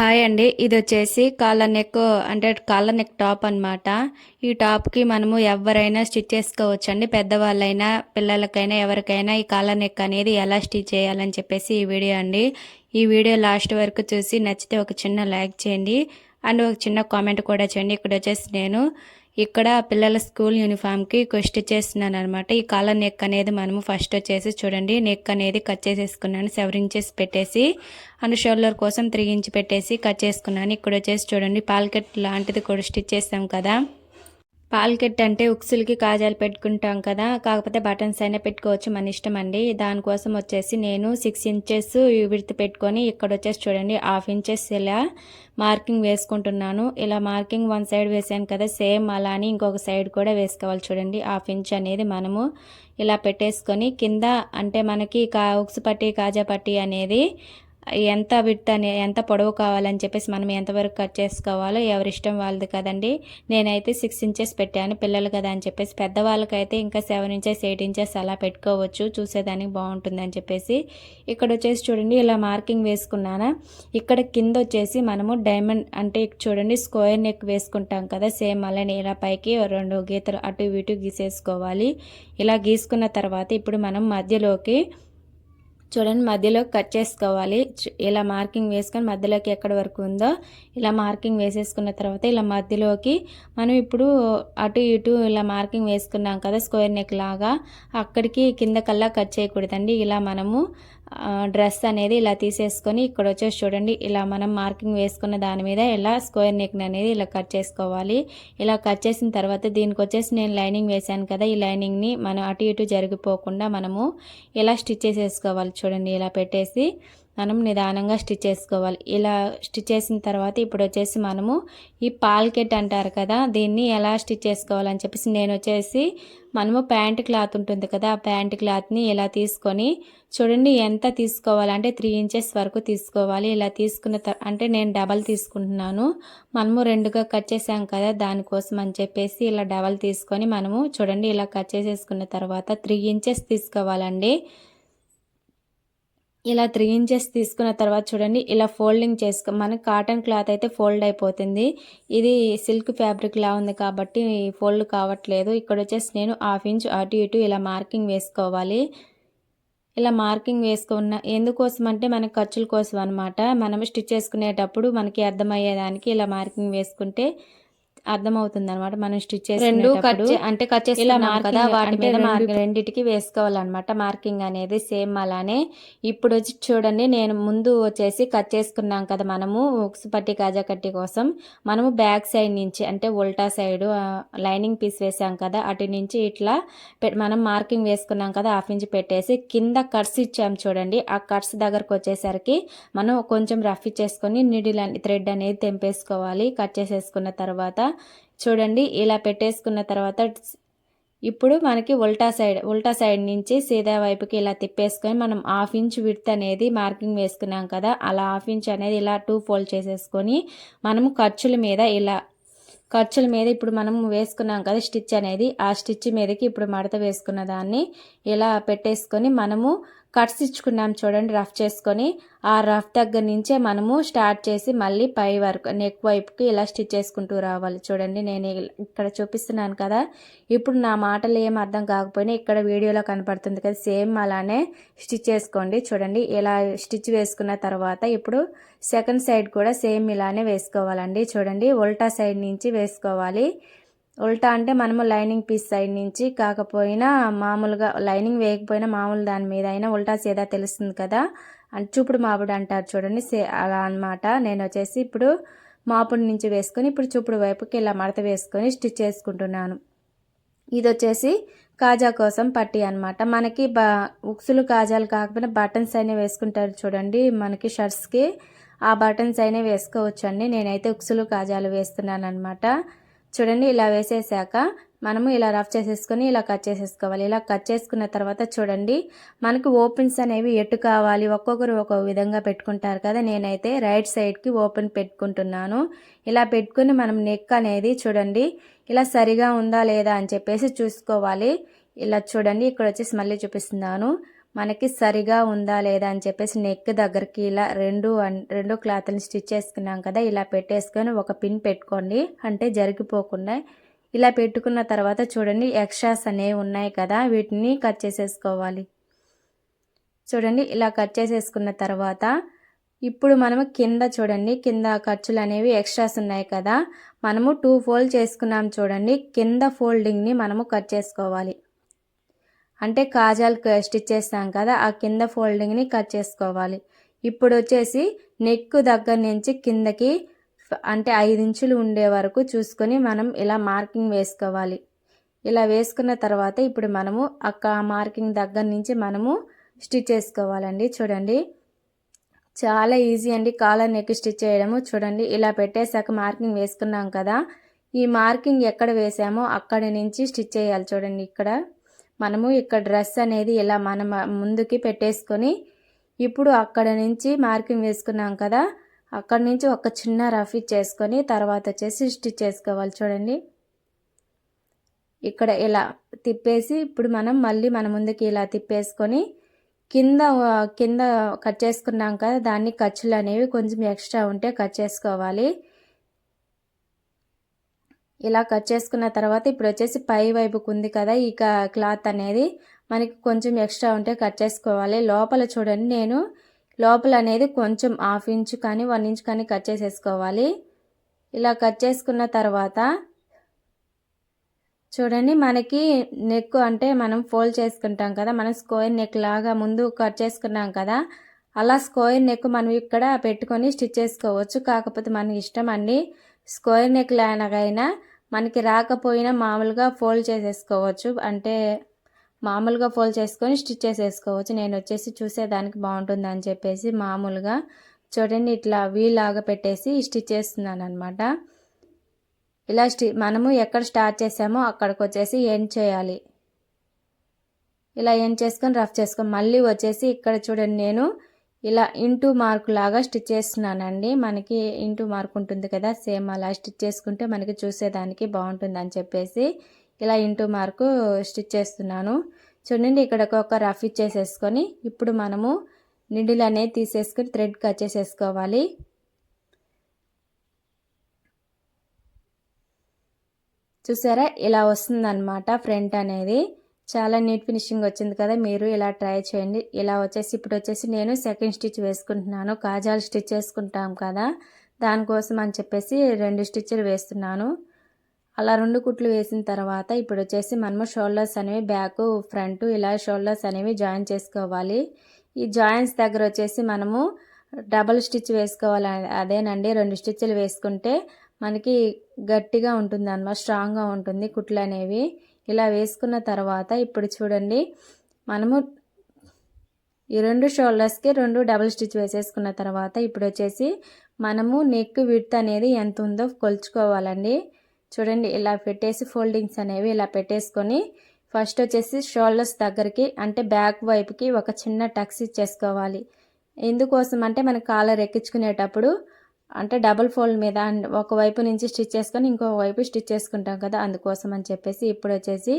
Hi అండి. ఇది వచ్చేసి కాళ్ళ నెక్ అంటే కాళ్ళ నెక్ టాప్ అన్నమాట. ఈ టాప్కి మనము ఎవరైనా స్టిచ్ చేసుకోవచ్చు అండి పెద్దవాళ్ళైనా పిల్లలకైనా ఎవరికైనా ఈ కాళ్ళ నెక్ అనేది ఎలా స్టిచ్ చేయాలని చెప్పేసి ఈ వీడియో అండి. ఈ వీడియో లాస్ట్ వరకు చూసి నచ్చితే ఒక చిన్న లైక్ చేయండి. అండ్ ఒక చిన్న కామెంట్ కూడా చేయండి. ఇక్కడ వచ్చేసి నేను ఇక్కడ పిల్లల స్కూల్ యూనిఫామ్కి స్టిచ్ చేస్తున్నాను అనమాట ఈ కాలర్ నెక్ అనేది మనము ఫస్ట్ వచ్చేసి చూడండి. నెక్ అనేది కట్ చేసేసుకున్నాను. సెవెన్ ఇంచెస్ పెట్టేసి అండ్ షోల్డర్ కోసం త్రీ ఇంచ్ పెట్టేసి కట్ చేసుకున్నాను. ఇక్కడ వచ్చేసి చూడండి. పాల్కెట్ లాంటిది కూడా స్టిచ్ చేస్తాం కదా. పాల్కెట్ అంటే ఉక్సులకి కాజాలు పెట్టుకుంటాం కదా కాకపోతే బటన్స్ అయినా పెట్టుకోవచ్చు మన ఇష్టం అండి. దానికోసం వచ్చేసి నేను సిక్స్ ఇంచెస్ విడత పెట్టుకొని ఇక్కడ వచ్చేసి చూడండి హాఫ్ ఇంచెస్ ఇలా మార్కింగ్ వేసుకుంటున్నాను. ఇలా మార్కింగ్ వన్ సైడ్ వేసాను కదా సేమ్ అలానే ఇంకొక సైడ్ కూడా వేసుకోవాలి చూడండి. హాఫ్ ఇంచ్ అనేది మనము ఇలా పెట్టేసుకొని కింద అంటే మనకి కా ఉక్సు పట్టి కాజా పట్టి అనేది ఎంత విత్ అని ఎంత పొడవు కావాలని చెప్పేసి మనం ఎంతవరకు కట్ చేసుకోవాలో ఎవరిష్టం వాళ్ళది కదండి. నేనైతే సిక్స్ ఇంచెస్ పెట్టాను పిల్లలు కదా అని చెప్పేసి. పెద్దవాళ్ళకైతే ఇంకా సెవెన్ ఇంచెస్ ఎయిట్ ఇంచెస్ అలా పెట్టుకోవచ్చు. చూసేదానికి బాగుంటుంది అని చెప్పేసి. ఇక్కడ వచ్చేసి చూడండి ఇలా మార్కింగ్ వేసుకున్నానా? ఇక్కడ కింద వచ్చేసి మనము డైమండ్ అంటే చూడండి స్క్వేర్ నెక్ వేసుకుంటాం కదా. సేమ్ అలానే ఇలా పైకి రెండు గీతలు అటు ఇటు గీసేసుకోవాలి. ఇలా గీసుకున్న తర్వాత ఇప్పుడు మనం మధ్యలోకి చూడండి మధ్యలో కట్ చేసుకోవాలి. ఇలా మార్కింగ్ వేసుకొని మధ్యలోకి ఎక్కడ వరకు ఉందో ఇలా మార్కింగ్ వేసేసుకున్న తర్వాత ఇలా మధ్యలోకి మనం ఇప్పుడు అటు ఇటు ఇలా మార్కింగ్ వేసుకున్నాం కదా స్క్వేర్ నెక్ లాగా అక్కడికి కింద కల్లా కట్ చేయకూడదండి. ఇలా మనము డ్రెస్ అనేది ఇలా తీసేసుకొని ఇక్కడ వచ్చేసి చూడండి ఇలా మనం మార్కింగ్ వేసుకున్న దాని మీద ఇలా స్క్వేర్ నెక్ అనేది ఇలా కట్ చేసుకోవాలి. ఇలా కట్ చేసిన తర్వాత దీనికి వచ్చేసి నేను లైనింగ్ వేసాను కదా ఈ లైనింగ్ని మనం అటు ఇటు జరిగిపోకుండా మనము ఇలా స్టిచ్ చేసేసుకోవాలి చూడండి ఇలా పెట్టేసి. మనం నిదానంగా స్టిచ్ చేసుకోవాలి. ఇలా స్టిచ్ చేసిన తర్వాత ఇప్పుడు వచ్చేసి మనము ఈ పాల్కెట్ అంటారు కదా దీన్ని ఎలా స్టిచ్ చేసుకోవాలని చెప్పేసి నేను వచ్చేసి మనము ప్యాంట్ క్లాత్ ఉంటుంది కదా ఆ ప్యాంట్ క్లాత్ని ఇలా తీసుకొని చూడండి ఎంత తీసుకోవాలంటే త్రీ ఇంచెస్ వరకు తీసుకోవాలి. ఇలా తీసుకున్న అంటే నేను డబల్ తీసుకుంటున్నాను. మనము రెండుగా కట్ చేసాం కదా దానికోసం అని చెప్పేసి ఇలా డబల్ తీసుకొని మనము చూడండి ఇలా కట్ చేసేసుకున్న తర్వాత త్రీ ఇంచెస్ తీసుకోవాలండి. ఇలా త్రీ ఇంచెస్ తీసుకున్న తర్వాత చూడండి ఇలా ఫోల్డింగ్ చేసుకో మనకి కాటన్ క్లాత్ అయితే ఫోల్డ్ అయిపోతుంది. ఇది సిల్క్ ఫ్యాబ్రిక్ లా ఉంది కాబట్టి ఫోల్డ్ కావట్లేదు. ఇక్కడ వచ్చేసి నేను హాఫ్ ఇంచ్ అటు ఇటు ఇలా మార్కింగ్ వేసుకోవాలి. ఇలా మార్కింగ్ వేసుకున్న ఎందుకోసం అంటే మన ఖర్చుల కోసం అనమాట మనం స్టిచ్ చేసుకునేటప్పుడు మనకి అర్థమయ్యేదానికి ఇలా మార్కింగ్ వేసుకుంటే అర్థమవుతుంది అనమాట మనం స్టిచ్ చేసి రెండు కట్ అంటే కట్ చేసి ఇలా కదా వాటి మీద రెండింటికి వేసుకోవాలన్నమాట. మార్కింగ్ అనేది సేమ్ అలానే ఇప్పుడు వచ్చి చూడండి నేను ముందు వచ్చేసి కట్ చేసుకున్నాం కదా మనము ఉక్స్ పట్టి కాజా కట్టి కోసం. మనము బ్యాక్ సైడ్ నుంచి అంటే ఉల్టా సైడ్ లైనింగ్ పీస్ వేసాం కదా అటు నుంచి ఇట్లా మనం మార్కింగ్ వేసుకున్నాం కదా హాఫ్ ఇంచ్ పెట్టేసి కింద కట్స్ ఇచ్చాం చూడండి. ఆ కట్స్ దగ్గరకు వచ్చేసరికి మనం కొంచెం రఫ్ ఇచ్చేసుకొని నిడిల్ థ్రెడ్ అనేది తెంపేసుకోవాలి. కట్ చేసేసుకున్న తర్వాత చూడండి ఇలా పెట్టేసుకున్న తర్వాత ఇప్పుడు మనకి ఉల్టా సైడ్ ఉల్టా సైడ్ నుంచి సీదా వైపుకి ఇలా తిప్పేసుకొని మనం హాఫ్ ఇంచ్ విడ్త్ అనేది మార్కింగ్ వేసుకున్నాం కదా అలా హాఫ్ ఇంచ్ అనేది ఇలా టూ ఫోల్డ్ చేసేసుకొని మనము ఖర్చుల మీద ఇలా ఖర్చుల మీద ఇప్పుడు మనం వేసుకున్నాం కదా స్టిచ్ అనేది ఆ స్టిచ్ మీదకి ఇప్పుడు మడత వేసుకున్న దాన్ని ఇలా పెట్టేసుకొని మనము కట్స్ ఇచ్చుకున్నాం చూడండి రఫ్ చేసుకొని. ఆ రఫ్ దగ్గర నుంచే మనము స్టార్ట్ చేసి మళ్ళీ పై వరకు నెక్ వైపుకి ఇలా స్టిచ్ చేసుకుంటూ రావాలి. చూడండి నేను ఇక్కడ చూపిస్తున్నాను కదా. ఇప్పుడు నా మాటలు ఏం అర్థం కాకపోయినా ఇక్కడ వీడియోలో కనపడుతుంది కదా. సేమ్ అలానే స్టిచ్ చేసుకోండి. చూడండి ఇలా స్టిచ్ వేసుకున్న తర్వాత ఇప్పుడు సెకండ్ సైడ్ కూడా సేమ్ ఇలానే వేసుకోవాలండి. చూడండి ఉల్టా సైడ్ నుంచి వేసుకోవాలి. ఉల్టా అంటే మనము లైనింగ్ పీస్ సైడ్ నుంచి కాకపోయినా మామూలుగా లైనింగ్ వేయకపోయినా మామూలు దాని మీద అయినా ఉల్టా సేదా తెలుస్తుంది కదా. అంటే చూపుడు మాపుడు అంటారు చూడండి సే అలా అనమాట నేను వచ్చేసి ఇప్పుడు మాపుడు నుంచి వేసుకొని ఇప్పుడు చూపుడు వైపుకి ఇలా మడత వేసుకొని స్టిచ్ చేసుకుంటున్నాను. ఇది వచ్చేసి కాజా కోసం పట్టి అనమాట మనకి బా ఉక్సులు కాజాలు కాకపోయినా బటన్స్ అయినా వేసుకుంటారు చూడండి మనకి షర్ట్స్కి. ఆ బటన్స్ అయినా వేసుకోవచ్చు అండి నేనైతే ఉక్సులు కాజాలు వేస్తున్నాను అనమాట చూడండి ఇలా వేసేసాక మనము ఇలా రఫ్ చేసేసుకొని ఇలా కట్ చేసేసుకోవాలి. ఇలా కట్ చేసుకున్న తర్వాత చూడండి మనకు ఓపెన్స్ అనేవి ఎటు కావాలి ఒక్కొక్కరు ఒక్కొక్క విధంగా పెట్టుకుంటారు కదా. నేనైతే రైట్ సైడ్కి ఓపెన్ పెట్టుకుంటున్నాను. ఇలా పెట్టుకుని మనం నెక్ అనేది చూడండి ఇలా సరిగా ఉందా లేదా అని చెప్పేసి చూసుకోవాలి. ఇలా చూడండి ఇక్కడ వచ్చేసి మళ్ళీ చూపిస్తున్నాను. మనకి సరిగా ఉందా లేదా అని చెప్పేసి నెక్ దగ్గరికి ఇలా రెండు అన్- రెండు క్లాత్ని స్టిచ్ చేసుకున్నాం కదా ఇలా పెట్టేసుకొని ఒక పిన్ పెట్టుకోండి. అంటే జరిగిపోకుండా ఇలా పెట్టుకున్న తర్వాత చూడండి ఎక్స్ట్రాస్ అనేవి ఉన్నాయి కదా వీటిని కట్ చేసేసుకోవాలి. చూడండి ఇలా కట్ చేసేసుకున్న తర్వాత ఇప్పుడు మనము కింద చూడండి కింద ఖర్చులు అనేవి ఎక్స్ట్రాస్ ఉన్నాయి కదా మనము టూ ఫోల్డ్ చేసుకున్నాం చూడండి కింద ఫోల్డింగ్ని మనము కట్ చేసుకోవాలి. అంటే కాజాలు స్టిచ్ చేస్తాం కదా ఆ కింద ఫోల్డింగ్ని కట్ చేసుకోవాలి. ఇప్పుడు వచ్చేసి నెక్ దగ్గర నుంచి కిందకి అంటే ఐదు ఇంచులు ఉండే వరకు చూసుకొని మనం ఇలా మార్కింగ్ వేసుకోవాలి. ఇలా వేసుకున్న తర్వాత ఇప్పుడు మనము అక్క మార్కింగ్ దగ్గర నుంచి మనము స్టిచ్ చేసుకోవాలండి. చూడండి. చాలా ఈజీ అండి కాలర్ నెక్ స్టిచ్ చేయడము. చూడండి ఇలా పెట్టేశాక మార్కింగ్ వేసుకున్నాం కదా. ఈ మార్కింగ్ ఎక్కడ వేసామో అక్కడి నుంచి స్టిచ్ చేయాలి చూడండి ఇక్కడ. మనము ఇక్కడ డ్రెస్ అనేది ఇలా మనం ముందుకి పెట్టేసుకొని ఇప్పుడు అక్కడ నుంచి మార్కింగ్ వేసుకున్నాం కదా అక్కడ నుంచి ఒక చిన్న రఫ్ చేసుకొని తర్వాత వచ్చేసి స్టిచ్ చేసుకోవాలి చూడండి. ఇక్కడ ఇలా తిప్పేసి ఇప్పుడు మనం మళ్ళీ మన ముందుకి ఇలా తిప్పేసుకొని కింద కింద కట్ చేసుకున్నాం కదా దాన్ని ఖర్చులు అనేవి కొంచెం ఎక్స్ట్రా ఉంటే కట్ చేసుకోవాలి. ఇలా కట్ చేసుకున్న తర్వాత ఇప్పుడు వచ్చేసి పై వైపుకు ఉంది కదా ఈ క్లాత్ అనేది. మనకి కొంచెం ఎక్స్ట్రా ఉంటే కట్ చేసుకోవాలి. లోపల చూడండి నేను లోపల అనేది కొంచెం హాఫ్ ఇంచ్ కానీ వన్ ఇంచ్ కానీ కట్ చేసేసుకోవాలి. ఇలా కట్ చేసుకున్న తర్వాత చూడండి మనకి నెక్ అంటే మనం ఫోల్డ్ చేసుకుంటాం కదా మనం స్క్వేర్ నెక్ లాగా ముందు కట్ చేసుకున్నాం కదా అలా స్క్వేర్ నెక్ మనం ఇక్కడ పెట్టుకొని స్టిచ్ చేసుకోవచ్చు. కాకపోతే మనకి ఇష్టం అండి స్క్వేర్ నెక్ లాగైనా మనకి రాకపోయినా మామూలుగా ఫోల్డ్ చేసేసుకోవచ్చు. అంటే మామూలుగా ఫోల్డ్ చేసుకొని స్టిచ్ చేసేసుకోవచ్చు. నేను వచ్చేసి చూసేదానికి బాగుంటుంది అని చెప్పేసి మామూలుగా చూడండి ఇట్లా వీలాగా పెట్టేసి స్టిచ్ చేస్తున్నాను అనమాట ఇలా స్టి మనము ఎక్కడ స్టార్ట్ చేసామో అక్కడికి వచ్చేసి ఎండ్ చేయాలి. ఇలా ఎండ్ చేసుకొని రఫ్ చేసుకొని మళ్ళీ వచ్చేసి ఇక్కడ చూడండి నేను ఇలా ఇంటూ మార్క్ లాగా స్టిచ్ చేస్తున్నానండి. మనకి ఇంటూ మార్క్ ఉంటుంది కదా సేమ్ అలా స్టిచ్ చేసుకుంటే మనకి చూసేదానికి బాగుంటుంది అని చెప్పేసి ఇలా ఇంటూ మార్కు స్టిచ్ చేస్తున్నాను. చూడండి ఇక్కడ ఒక రఫ్ ఇచ్చేసేసుకొని ఇప్పుడు మనము నిడిల్ అనేది తీసేసుకొని థ్రెడ్ కట్ చేసేసుకోవాలి. చూసారా? ఇలా వస్తుందన్నమాట ఫ్రంట్ అనేది. చాలా నీట్ ఫినిషింగ్ వచ్చింది కదా మీరు ఇలా ట్రై చేయండి. ఇలా వచ్చేసి ఇప్పుడు వచ్చేసి నేను సెకండ్ స్టిచ్ వేసుకుంటున్నాను. కాజాలు స్టిచ్ వేసుకుంటాం కదా దానికోసం అని చెప్పేసి రెండు స్టిచ్లు వేస్తున్నాను. అలా రెండు కుట్లు వేసిన తర్వాత ఇప్పుడు వచ్చేసి మనము షోల్డర్స్ అనేవి బ్యాక్ ఫ్రంట్ ఇలా షోల్డర్స్ అనేవి జాయిన్ చేసుకోవాలి. ఈ జాయింట్స్ దగ్గర వచ్చేసి మనము డబల్ స్టిచ్ వేసుకోవాలి. అదేనండి రెండు స్టిచ్లు వేసుకుంటే మనకి గట్టిగా ఉంటుంది అనమాట స్ట్రాంగ్గా ఉంటుంది కుట్లు అనేవి. ఇలా వేసుకున్న తర్వాత ఇప్పుడు చూడండి మనము ఈ రెండు షోల్డర్స్కి రెండు డబుల్ స్టిచ్ వేసేసుకున్న తర్వాత ఇప్పుడు వచ్చేసి మనము నెక్ విడ్త్ అనేది ఎంత ఉందో కొలుచుకోవాలండి. చూడండి ఇలా పెట్టేసి ఫోల్డింగ్స్ అనేవి ఇలా పెట్టేసుకొని ఫస్ట్ వచ్చేసి షోల్డర్స్ దగ్గరికి అంటే బ్యాక్ వైపుకి ఒక చిన్న టక్స్ ఇచ్చేసుకోవాలి. ఎందుకోసం అంటే మన కాలర్ ఎక్కించుకునేటప్పుడు అంటే డబుల్ ఫోల్డ్ మీద అండ్ ఒక వైపు నుంచి స్టిచ్ చేసుకొని ఇంకో వైపు స్టిచ్ చేసుకుంటాం కదా అందుకోసం అని చెప్పేసి ఇప్పుడు వచ్చేసి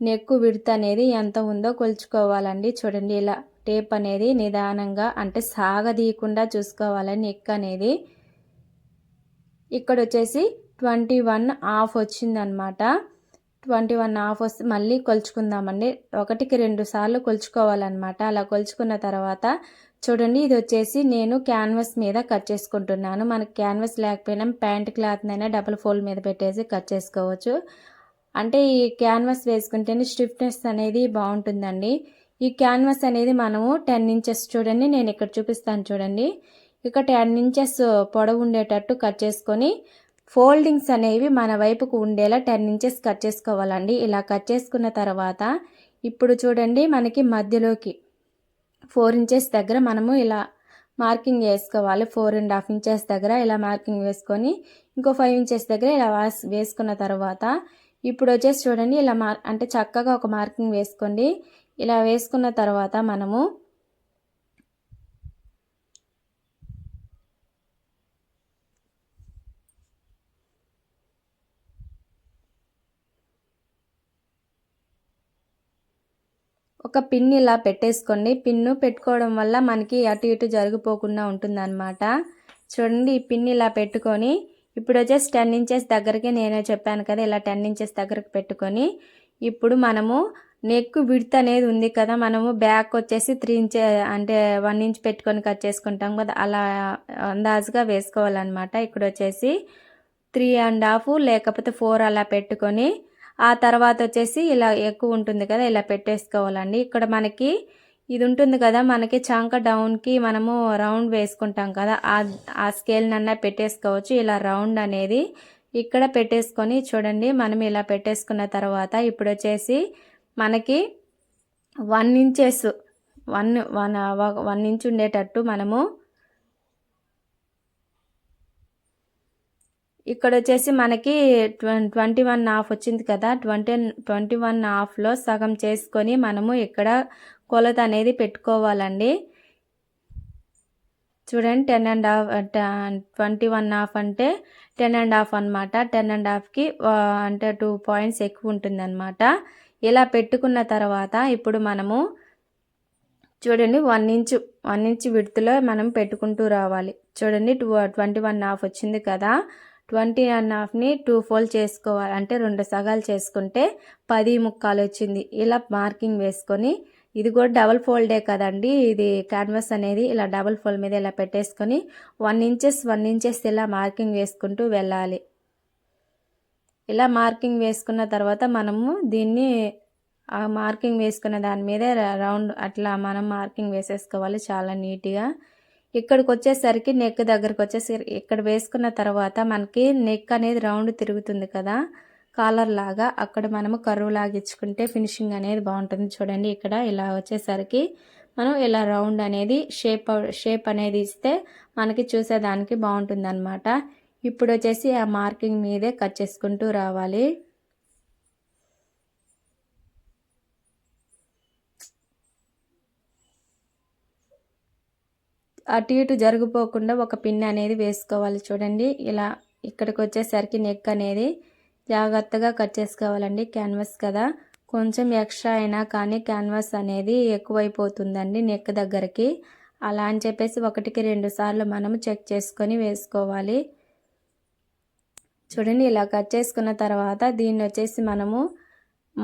నెక్కు విడత అనేది ఎంత ఉందో కొలుచుకోవాలండి. చూడండి ఇలా టేప్ అనేది నిదానంగా అంటే సాగదీయకుండా చూసుకోవాలని నెక్ అనేది. ఇక్కడ వచ్చేసి ట్వంటీ వన్ ఆఫ్ వచ్చిందనమాట. ట్వంటీ వన్ ఆఫ్ వస్తే మళ్ళీ కొలుచుకుందామండి. ఒకటికి రెండు సార్లు కొలుచుకోవాలన్నమాట. అలా కొలుచుకున్న తర్వాత చూడండి ఇది వచ్చేసి నేను క్యాన్వాస్ మీద కట్ చేసుకుంటున్నాను. మనకి క్యాన్వాస్ లేకపోయినా ప్యాంట్ క్లాత్నైనా డబుల్ ఫోల్డ్ మీద పెట్టేసి కట్ చేసుకోవచ్చు. అంటే ఈ క్యాన్వాస్ వేసుకుంటేనే స్టిఫ్నెస్ అనేది బాగుంటుందండి. ఈ క్యాన్వాస్ అనేది మనము టెన్ ఇంచెస్ చూడండి నేను ఇక్కడ చూపిస్తాను చూడండి. ఇక టెన్ ఇంచెస్ పొడవు ఉండేటట్టు కట్ చేసుకొని ఫోల్డింగ్స్ అనేవి మన వైపుకు ఉండేలా టెన్ ఇంచెస్ కట్ చేసుకోవాలండి. ఇలా కట్ చేసుకున్న తర్వాత ఇప్పుడు చూడండి మనకి మధ్యలోకి ఫోర్ ఇంచెస్ దగ్గర మనము ఇలా మార్కింగ్ వేసుకోవాలి. ఫోర్ అండ్ హాఫ్ ఇంచెస్ దగ్గర ఇలా మార్కింగ్ వేసుకొని ఇంకో ఫైవ్ ఇంచెస్ దగ్గర ఇలా వాస్- వేసుకున్న తర్వాత ఇప్పుడు వచ్చేసి చూడండి ఇలా మార్ అంటే చక్కగా ఒక మార్కింగ్ వేసుకోండి. ఇలా వేసుకున్న తర్వాత మనము ఒక పిన్ ఇలా పెట్టేసుకోండి. పిన్ను పెట్టుకోవడం వల్ల మనకి అటు ఇటు జరిగిపోకుండా ఉంటుందన్నమాట. చూడండి ఈ పిన్ ఇలా పెట్టుకొని ఇప్పుడు వచ్చేసి టెన్ ఇంచెస్ దగ్గరికి నేను చెప్పాను కదా ఇలా టెన్ ఇంచెస్ దగ్గరకు పెట్టుకొని ఇప్పుడు మనము నెక్ విడ్త్ అనేది ఉంది కదా మనము బ్యాక్ వచ్చేసి త్రీ ఇంచ్ అంటే వన్ ఇంచ్ పెట్టుకొని కట్ చేసుకుంటాం కదా అలా అందాజుగా వేసుకోవాలన్నమాట. ఇక్కడ వచ్చేసి త్రీ అండ్ హాఫ్ లేకపోతే ఫోర్ అలా పెట్టుకొని ఆ తర్వాత వచ్చేసి ఇలా ఎక్కువ ఉంటుంది కదా ఇలా పెట్టేసుకోవాలండి. ఇక్కడ మనకి ఇది ఉంటుంది కదా మనకి చంక డౌన్కి మనము రౌండ్ వేసుకుంటాం కదా ఆ ఆ స్కేల్ నన్నా పెట్టేసుకోవచ్చు. ఇలా రౌండ్ అనేది ఇక్కడ పెట్టేసుకొని చూడండి మనం ఇలా పెట్టేసుకున్న తర్వాత ఇప్పుడు వచ్చేసి మనకి one inches one one one inch ఉండేటట్టు మనము ఇక్కడ వచ్చేసి మనకి ట్వంటీ వన్ హాఫ్ వచ్చింది కదా. ట్వంటీ ట్వంటీ వన్ హాఫ్లో సగం చేసుకొని మనము ఇక్కడ కొలత అనేది పెట్టుకోవాలండి. చూడండి ten and half twenty one half అంటే టెన్ అండ్ హాఫ్ అనమాట టెన్ అండ్ హాఫ్కి అంటే టూ పాయింట్స్ ఎక్కువ ఉంటుంది అనమాట ఇలా పెట్టుకున్న తర్వాత ఇప్పుడు మనము చూడండి వన్ ఇంచు వన్ ఇంచ్ విడుతులో మనం పెట్టుకుంటూ రావాలి. చూడండి టూ ట్వంటీ వన్ హాఫ్ వచ్చింది కదా. ట్వంటీ అండ్ హాఫ్ని టూ ఫోల్డ్ చేసుకోవాలి. అంటే రెండు సగాలు చేసుకుంటే పది ముక్కాలు వచ్చింది. ఇలా మార్కింగ్ వేసుకొని ఇది కూడా డబల్ ఫోల్డే కదండి. ఇది క్యాన్వాస్ అనేది ఇలా డబల్ ఫోల్డ్ మీద ఇలా పెట్టేసుకొని వన్ ఇంచెస్ వన్ ఇంచెస్ ఇలా మార్కింగ్ వేసుకుంటూ వెళ్ళాలి. ఇలా మార్కింగ్ వేసుకున్న తర్వాత మనము దీన్ని ఆ మార్కింగ్ వేసుకున్న దాని మీద రౌండ్ అట్లా మనం మార్కింగ్ వేసేసుకోవాలి. చాలా నీట్గా ఇక్కడికి వచ్చేసరికి నెక్ దగ్గరకు వచ్చేసరికి ఇక్కడ వేసుకున్న తర్వాత మనకి నెక్ అనేది రౌండ్ తిరుగుతుంది కదా కాలర్ లాగా. అక్కడ మనము కరువు లాగించుకుంటే ఫినిషింగ్ అనేది బాగుంటుంది చూడండి. ఇక్కడ ఇలా వచ్చేసరికి మనం ఇలా రౌండ్ అనేది షేప్ షేప్ అనేది ఇస్తే మనకి చూసేదానికి బాగుంటుంది అనమాట ఇప్పుడు వచ్చేసి ఆ మార్కింగ్ మీదే కట్ చేసుకుంటూ రావాలి. అటు ఇటు జరిగిపోకుండా ఒక పిన్ అనేది వేసుకోవాలి చూడండి. ఇలా ఇక్కడికి వచ్చేసరికి నెక్ అనేది జాగ్రత్తగా కట్ చేసుకోవాలండి. క్యాన్వాస్ కదా. కొంచెం ఎక్స్ట్రా అయినా కానీ క్యాన్వాస్ అనేది ఎక్కువైపోతుందండి నెక్ దగ్గరికి. అలా అని చెప్పేసి ఒకటికి రెండు సార్లు మనము చెక్ చేసుకొని వేసుకోవాలి. చూడండి ఇలా కట్ చేసుకున్న తర్వాత దీన్ని వచ్చేసి మనము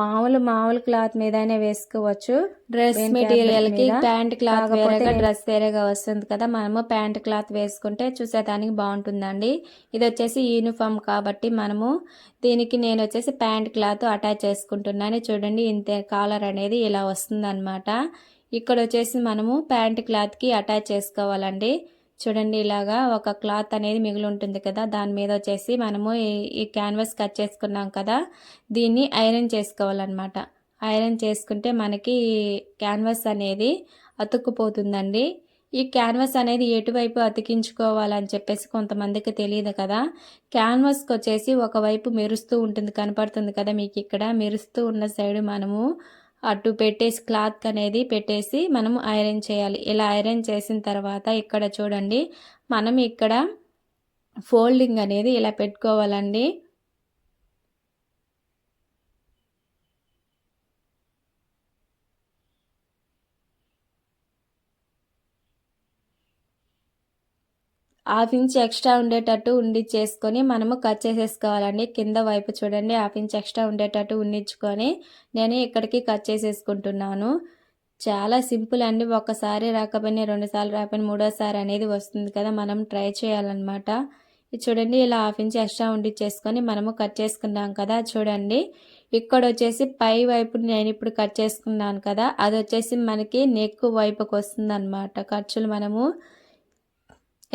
మామూలు మామూలు క్లాత్ మీదనే వేసుకోవచ్చు. డ్రెస్ మెటీరియల్కి ప్యాంట్ క్లాత్ వేరేగా డ్రెస్ వేరేగా వస్తుంది కదా. మనము ప్యాంట్ క్లాత్ వేసుకుంటే చూసేదానికి బాగుంటుందండి. ఇది వచ్చేసి యూనిఫామ్ కాబట్టి మనము దీనికి నేను వచ్చేసి ప్యాంట్ క్లాత్ అటాచ్ చేసుకుంటున్నాను. చూడండి ఇంతే కాలర్ అనేది ఇలా వస్తుంది ఇక్కడ వచ్చేసి మనము ప్యాంట్ క్లాత్కి అటాచ్ చేసుకోవాలండి. చూడండి ఇలాగా ఒక క్లాత్ అనేది మిగిలి ఉంటుంది కదా దాని మీద వచ్చేసి మనము ఈ క్యాన్వాస్ కట్ చేసుకున్నాం కదా దీన్ని ఐరన్ చేసుకోవాలన్నమాట. ఐరన్ చేసుకుంటే మనకి క్యాన్వాస్ అనేది అతుక్కుపోతుందండి. ఈ క్యాన్వాస్ అనేది ఎటువైపు అతికించుకోవాలని చెప్పేసి కొంతమందికి తెలియదు కదా. క్యాన్వాస్కి వచ్చేసి ఒకవైపు మెరుస్తూ ఉంటుంది కనపడుతుంది కదా మీకు ఇక్కడ. మెరుస్తూ ఉన్న సైడ్ మనము అటు పెట్టేసి క్లాత్ అనేది పెట్టేసి మనం ఐరన్ చేయాలి. ఇలా ఐరన్ చేసిన తర్వాత ఇక్కడ చూడండి మనం ఇక్కడ ఫోల్డింగ్ అనేది ఇలా పెట్టుకోవాలండి. హాఫ్ ఇంచ్ ఎక్స్ట్రా ఉండేటట్టు ఉండి చేసుకొని మనము కట్ చేసేసుకోవాలండి. కింద వైపు చూడండి హాఫ్ ఇంచ్ ఎక్స్ట్రా ఉండేటట్టు ఉండించుకొని నేను ఇక్కడికి కట్ చేసేసుకుంటున్నాను. చాలా సింపుల్ అండి. ఒకసారి రాకపోయినా రెండుసార్లు రాకపోయినా మూడోసారి అనేది వస్తుంది కదా మనం ట్రై చేయాలన్నమాట. ఇది చూడండి ఇలా హాఫ్ ఇంచ్ ఎక్స్ట్రా ఉండి చేసుకొని మనము కట్ చేసుకున్నాం కదా చూడండి. ఇక్కడ వచ్చేసి పై వైపు నేను ఇప్పుడు కట్ చేసుకున్నాను కదా అది వచ్చేసి మనకి నెక్ వైపుకి వస్తుంది ఖర్చులు మనము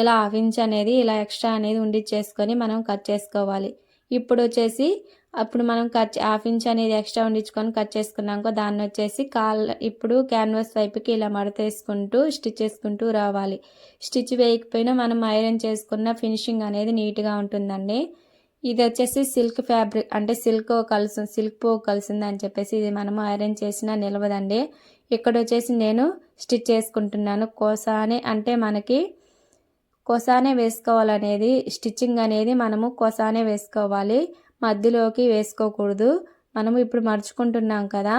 ఇలా హాఫ్ ఇంచ్ అనేది ఇలా ఎక్స్ట్రా అనేది ఉండి చేసుకొని మనం కట్ చేసుకోవాలి. ఇప్పుడు వచ్చేసి అప్పుడు మనం కట్ హాఫ్ ఇంచ్ అనేది ఎక్స్ట్రా ఉండించుకొని కట్ చేసుకున్నాక దాన్ని వచ్చేసి కాల్ ఇప్పుడు క్యాన్వాస్ వైపుకి ఇలా మడతేసుకుంటూ స్టిచ్ చేసుకుంటూ రావాలి. స్టిచ్ వేయకపోయినా మనం ఐరన్ చేసుకున్న ఫినిషింగ్ అనేది నీట్గా ఉంటుందండి. ఇది వచ్చేసి సిల్క్ ఫ్యాబ్రిక్ అంటే సిల్క్ కలిసి సిల్క్ పో కలిసింది అని చెప్పేసి ఇది మనము ఐరన్ చేసినా నిలవదండి. ఇక్కడ వచ్చేసి నేను స్టిచ్ చేసుకుంటున్నాను. కోసానే అంటే మనకి కొసానే వేసుకోవాలనేది స్టిచ్చింగ్ అనేది మనము కొసానే వేసుకోవాలి. మధ్యలోకి వేసుకోకూడదు. మనము ఇప్పుడు మరుచుకుంటున్నాం కదా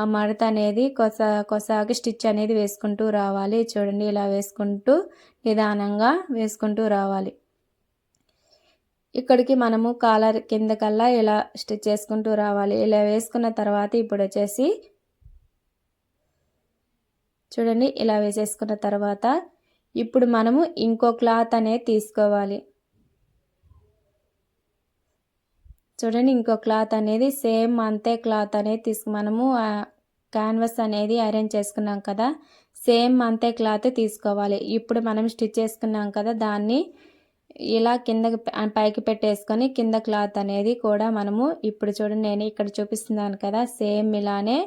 ఆ మడత అనేది కొస కొసాకి స్టిచ్ అనేది వేసుకుంటూ రావాలి. చూడండి ఇలా వేసుకుంటూ నిదానంగా వేసుకుంటూ రావాలి. ఇక్కడికి మనము కాలర్ కిందకల్లా ఇలా స్టిచ్ చేసుకుంటూ రావాలి. ఇలా వేసుకున్న తర్వాత ఇప్పుడు వచ్చేసి చూడండి ఇలా వేసేసుకున్న తర్వాత ఇప్పుడు మనము ఇంకో క్లాత్ అనేది తీసుకోవాలి. చూడండి ఇంకో క్లాత్ అనేది సేమ్ అంతే క్లాత్ అనేది తీసుకు మనము క్యాన్వస్ అనేది అరేంజ్ చేసుకున్నాం కదా సేమ్ అంతే క్లాత్ తీసుకోవాలి. ఇప్పుడు మనం స్టిచ్ చేసుకున్నాం కదా దాన్ని ఇలా కింద పైకి పెట్టేసుకొని కింద క్లాత్ అనేది కూడా మనము ఇప్పుడు చూడండి నేను ఇక్కడ చూపిస్తున్నాను కదా సేమ్ ఇలానే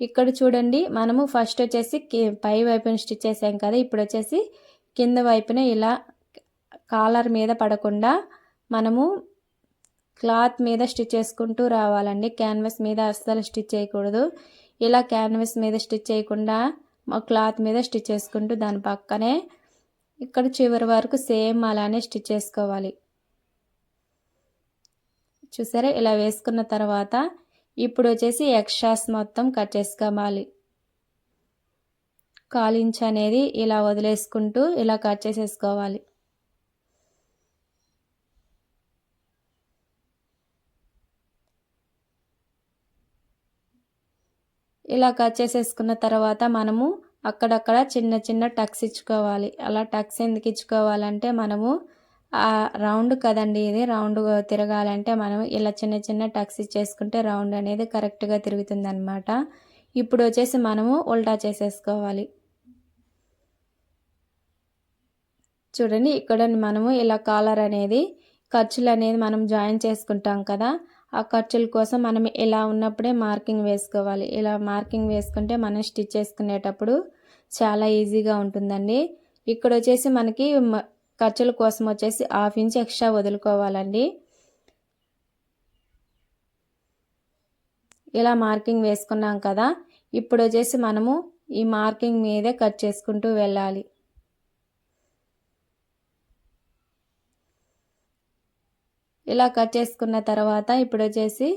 ఇక్కడ చూడండి మనము ఫస్ట్ వచ్చేసి పై వైపున స్టిచ్ చేసాం కదా ఇప్పుడు వచ్చేసి కింద వైపున ఇలా కాలర్ మీద పడకుండా మనము క్లాత్ మీద స్టిచ్ చేసుకుంటూ రావాలండి. క్యాన్వస్ మీద అస్సలు స్టిచ్ చేయకూడదు. ఇలా క్యాన్వస్ మీద స్టిచ్ చేయకుండా క్లాత్ మీద స్టిచ్ చేసుకుంటూ దాని పక్కనే ఇక్కడ చివరి వరకు సేమ్ అలానే స్టిచ్ చేసుకోవాలి. చూసారా? ఇలా వేసుకున్న తర్వాత ఇప్పుడు వచ్చేసి ఎక్స్ట్రాస్ మొత్తం కట్ చేసుకోవాలి. కాలించ్ అనేది ఇలా వదిలేసుకుంటూ ఇలా కట్ చేసేసుకోవాలి. ఇలా కట్ చేసేసుకున్న తర్వాత మనము అక్కడక్కడ చిన్న చిన్న టక్స్ ఇచ్చుకోవాలి. అలా టక్స్ ఎందుకు ఇచ్చుకోవాలంటే మనము రౌండ్ కదండి ఇది. రౌండ్ తిరగాలంటే మనం ఇలా చిన్న చిన్న టక్స్ ఇచ్చేసుకుంటే రౌండ్ అనేది కరెక్ట్గా తిరుగుతుంది అనమాట ఇప్పుడు వచ్చేసి మనము ఉల్టా చేసేసుకోవాలి. చూడండి ఇక్కడ మనము ఇలా కాలర్ అనేది ఖర్చులు అనేది మనం జాయిన్ చేసుకుంటాం కదా. ఆ ఖర్చుల కోసం మనం ఇలా ఉన్నప్పుడే మార్కింగ్ వేసుకోవాలి. ఇలా మార్కింగ్ వేసుకుంటే మనం స్టిచ్ చేసుకునేటప్పుడు చాలా ఈజీగా ఉంటుందండి. ఇక్కడ వచ్చేసి మనకి ఖర్చుల కోసం వచ్చేసి హాఫ్ ఇంచ్ ఎక్స్ట్రా వదులుకోవాలండి. ఇలా మార్కింగ్ వేసుకున్నాం కదా ఇప్పుడు వచ్చేసి మనము ఈ మార్కింగ్ మీదే కట్ చేసుకుంటూ వెళ్ళాలి. ఇలా కట్ చేసుకున్న తర్వాత ఇప్పుడు వచ్చేసి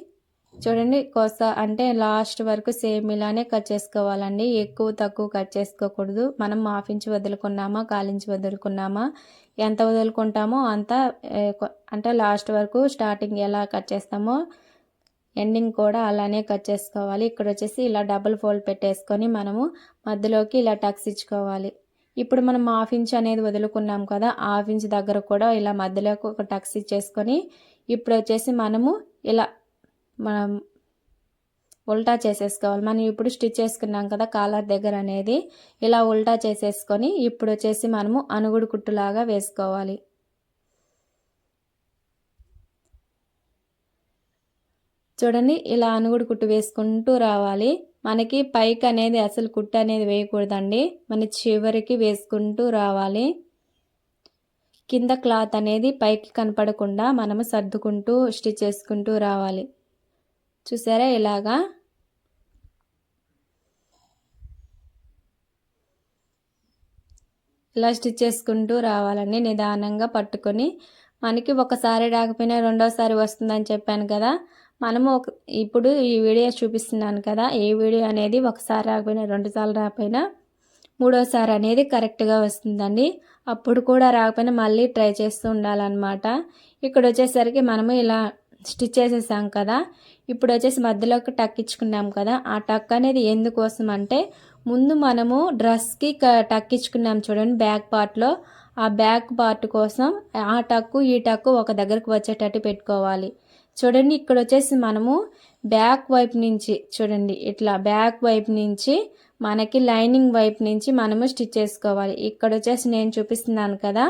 చూడండి కోస అంటే లాస్ట్ వరకు సేమ్ ఇలానే కట్ చేసుకోవాలండి. ఎక్కువ తక్కువ కట్ చేసుకోకూడదు. మనం హాఫ్ ఇంచ్ వదులుకున్నామా కాలించి వదులుకున్నామా ఎంత వదులుకుంటామో అంత అంటే లాస్ట్ వరకు స్టార్టింగ్ ఎలా కట్ చేస్తామో ఎండింగ్ కూడా అలానే కట్ చేసుకోవాలి. ఇక్కడ వచ్చేసి ఇలా డబుల్ ఫోల్డ్ పెట్టేసుకొని మనము మధ్యలోకి ఇలా టక్స్ ఇచ్చుకోవాలి. ఇప్పుడు మనం హాఫ్ ఇంచ్ అనేది వదులుకున్నాం కదా హాఫ్ ఇంచ్ దగ్గర కూడా ఇలా మధ్యలోకి ఒక టక్స్ ఇచ్చేసుకొని ఇప్పుడు వచ్చేసి మనము ఇలా మనం ఉల్టా చేసేసుకోవాలి. మనం ఇప్పుడు స్టిచ్ చేసుకున్నాం కదా కాలర్ దగ్గర అనేది. ఇలా ఉల్టా చేసేసుకొని ఇప్పుడు వచ్చేసి మనము అనుగుడు కుట్టులాగా వేసుకోవాలి. చూడండి ఇలా అనుగుడు కుట్టు వేసుకుంటూ రావాలి. మనకి పైకి అనేది అసలు కుట్టు అనేది వేయకూడదండి. మన చివరికి వేసుకుంటూ రావాలి. కింద క్లాత్ అనేది పైకి కనపడకుండా మనము సర్దుకుంటూ స్టిచ్ చేసుకుంటూ రావాలి. చూసారా ఇలాగా? ఇలా స్టిచ్ చేసుకుంటూ రావాలండి నిదానంగా పట్టుకొని. మనకి ఒకసారి రాకపోయినా రెండోసారి వస్తుందని చెప్పాను కదా. మనము ఒక ఇప్పుడు ఈ వీడియో చూపిస్తున్నాను కదా ఈ వీడియో అనేది ఒకసారి రాకపోయినా రెండుసార్లు రాకపోయినా మూడోసారి అనేది కరెక్ట్గా వస్తుందండి. అప్పుడు కూడా రాకపోయినా మళ్ళీ ట్రై చేస్తూ ఉండాలన్నమాట. ఇక్కడ వచ్చేసరికి మనము ఇలా స్టిచ్ చేసేసాం కదా. ఇప్పుడు వచ్చేసి మధ్యలోకి టక్ ఇచ్చుకున్నాం కదా ఆ టక్ అనేది ఎందుకోసం అంటే ముందు మనము డ్రెస్కి టక్ ఇచ్చుకున్నాం చూడండి బ్యాక్ పార్ట్లో. ఆ బ్యాక్ పార్ట్ కోసం ఆ టక్కు ఈ టక్కు ఒక దగ్గరకు వచ్చేటట్టు పెట్టుకోవాలి. చూడండి ఇక్కడ వచ్చేసి మనము బ్యాక్ వైపు నుంచి చూడండి ఇట్లా బ్యాక్ వైపు నుంచి మనకి లైనింగ్ వైపు నుంచి మనము స్టిచ్ చేసుకోవాలి. ఇక్కడ వచ్చేసి నేను చూపిస్తున్నాను కదా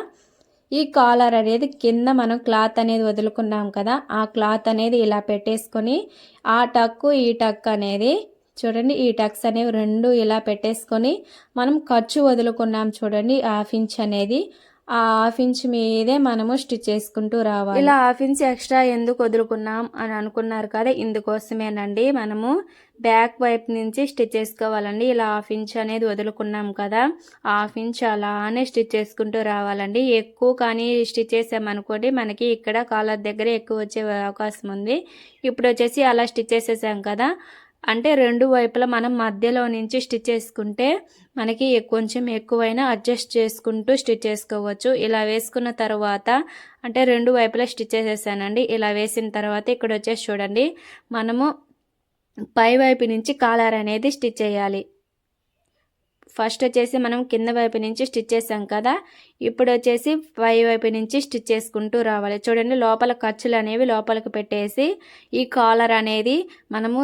ఈ కాలర్ అనేది కింద మనం క్లాత్ అనేది వదులుకున్నాం కదా ఆ క్లాత్ అనేది ఇలా పెట్టేసుకొని ఆ టక్కు ఈ టక్ అనేది చూడండి ఈ టక్స్ అనేవి రెండు ఇలా పెట్టేసుకొని మనం ఖర్చు వదులుకున్నాం చూడండి హాఫ్ ఇంచ్ అనేది. ఆ హాఫ్ ఇంచ్ మీదే మనము స్టిచ్ చేసుకుంటూ రావాలి. ఇలా హాఫ్ ఇంచ్ ఎక్స్ట్రా ఎందుకు వదులుకున్నాం అని అనుకున్నారు కదా ఇందుకోసమేనండి మనము బ్యాక్ వైపు నుంచి స్టిచ్ చేసుకోవాలండి. ఇలా హాఫ్ ఇంచ్ అనేది వదులుకున్నాం కదా హాఫ్ ఇంచ్ అలానే స్టిచ్ చేసుకుంటూ రావాలండి. ఎక్కువ కానీ స్టిచ్ చేసామనుకోండి మనకి ఇక్కడ కాలర్ దగ్గర ఎక్కువ వచ్చే అవకాశం ఉంది. ఇప్పుడు వచ్చేసి అలా స్టిచ్ చేసేసాం కదా అంటే రెండు వైపులా మనం మధ్యలో నుంచి స్టిచ్ చేసుకుంటే మనకి కొంచెం ఎక్కువైనా అడ్జస్ట్ చేసుకుంటూ స్టిచ్ చేసుకోవచ్చు. ఇలా వేసుకున్న తర్వాత అంటే రెండు వైపులా స్టిచ్ చేసేసానండి. ఇలా వేసిన తర్వాత ఇక్కడ వచ్చేసి చూడండి. మనము పై వైపు నుంచి కాలర్ అనేది స్టిచ్ చేయాలి. ఫస్ట్ వచ్చేసి మనం కింద వైపు నుంచి స్టిచ్ చేసాం కదా. ఇప్పుడు వచ్చేసి పై వైపు నుంచి స్టిచ్ చేసుకుంటూ రావాలి. చూడండి లోపల ఖర్చులు అనేవి లోపలికి పెట్టేసి ఈ కాలర్ అనేది మనము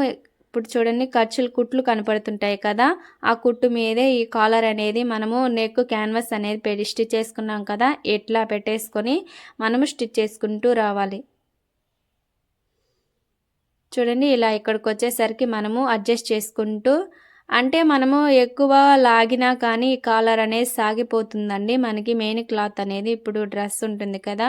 ఇప్పుడు చూడండి ఖర్చులు కుట్లు కనపడుతుంటాయి కదా. ఆ కుట్టు మీదే ఈ కాలర్ అనేది మనము నెక్ క్యాన్వాస్ అనేది పెట్టి స్టిచ్ చేసుకున్నాం కదా. ఎట్లా పెట్టేసుకొని మనము స్టిచ్ చేసుకుంటూ రావాలి. చూడండి ఇలా ఇక్కడికి వచ్చేసరికి మనము అడ్జస్ట్ చేసుకుంటూ అంటే మనము ఎక్కువ లాగినా కానీ కాలర్ అనేది సాగిపోతుందండి. మనకి మెయిన్ క్లాత్ అనేది ఇప్పుడు డ్రెస్ ఉంటుంది కదా.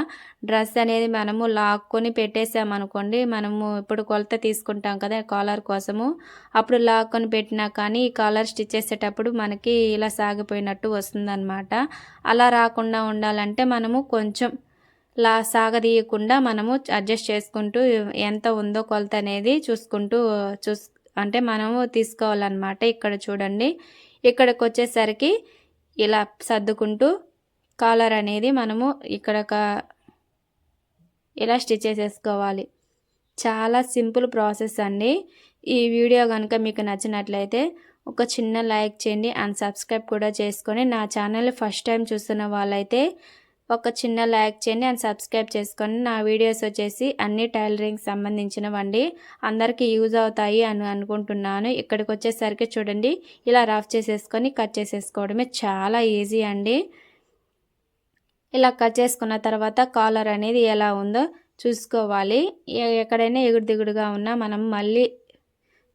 డ్రెస్ అనేది మనము లాక్కొని పెట్టేసామనుకోండి మనము ఇప్పుడు కొలత తీసుకుంటాం కదా కాలర్ కోసము. అప్పుడు లాక్కొని పెట్టినా కానీ ఈ కాలర్ స్టిచ్ చేసేటప్పుడు మనకి ఇలా సాగిపోయినట్టు వస్తుందన్నమాట. అలా రాకుండా ఉండాలంటే మనము కొంచెం లా సాగదీయకుండా మనము అడ్జస్ట్ చేసుకుంటూ ఎంత ఉందో కొలత అనేది చూసుకుంటూ చూస్ అంటే మనము తీసుకోవాలన్నమాట ఇక్కడ చూడండి. ఇక్కడికి వచ్చేసరికి ఇలా సర్దుకుంటూ కాలర్ అనేది మనము ఇక్కడ ఇలా స్టిచ్ చేసేసుకోవాలి. చాలా సింపుల్ ప్రాసెస్ అండి. ఈ వీడియో కనుక మీకు నచ్చినట్లయితే ఒక చిన్న లైక్ చేయండి అండ్ సబ్స్క్రైబ్ కూడా చేసుకొని నా ఛానల్ ఫస్ట్ టైం చూస్తున్న వాళ్ళైతే ఒక చిన్న లైక్ చేయండి అండ్ సబ్స్క్రైబ్ చేసుకొని నా వీడియోస్ వచ్చేసి అన్ని టైలరింగ్ సంబంధించినవండి. అందరికీ యూజ్ అవుతాయి అని అనుకుంటున్నాను. ఇక్కడికి వచ్చేసరికి చూడండి ఇలా రఫ్ చేసేసుకొని కట్ చేసేసుకోవడమే చాలా ఈజీ అండి. ఇలా కట్ చేసుకున్న తర్వాత కాలర్ అనేది ఎలా ఉందో చూసుకోవాలి. ఎక్కడైనా ఎగుడు దిగుడుగా ఉన్నా మనం మళ్ళీ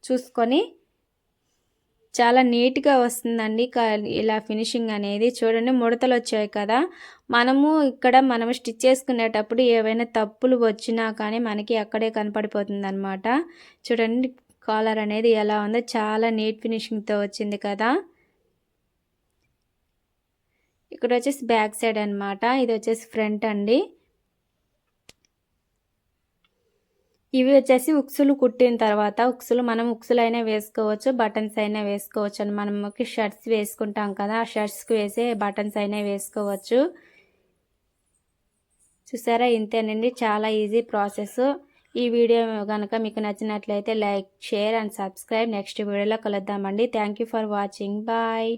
చూసుకొని చాలా నీట్గా వస్తుందండి. ఇలా ఫినిషింగ్ అనేది. చూడండి ముడతలు వచ్చాయి కదా. మనము ఇక్కడ మనం స్టిచ్ చేసుకునేటప్పుడు ఏవైనా తప్పులు వచ్చినా కానీ మనకి అక్కడే కనపడిపోతుంది అనమాట చూడండి కాలర్ అనేది ఎలా ఉందో. చాలా నీట్ ఫినిషింగ్తో వచ్చింది కదా. ఇక్కడ వచ్చేసి బ్యాక్ సైడ్ అనమాట ఇది వచ్చేసి ఫ్రంట్ అండి. ఇవి వచ్చేసి ఉక్సులు కుట్టిన తర్వాత ఉక్సులు మనం ఉక్సులైనా వేసుకోవచ్చు బటన్స్ అయినా వేసుకోవచ్చు అని మనకి షర్ట్స్ వేసుకుంటాం కదా ఆ షర్ట్స్కి వేసే బటన్స్ అయినా వేసుకోవచ్చు. చూసారా? ఇంతేనండి. చాలా ఈజీ ప్రాసెస్. ఈ వీడియో కనుక మీకు నచ్చినట్లయితే like share and subscribe. Next వీడియోలో కలుద్దామండి. Thank for watching. బాయ్.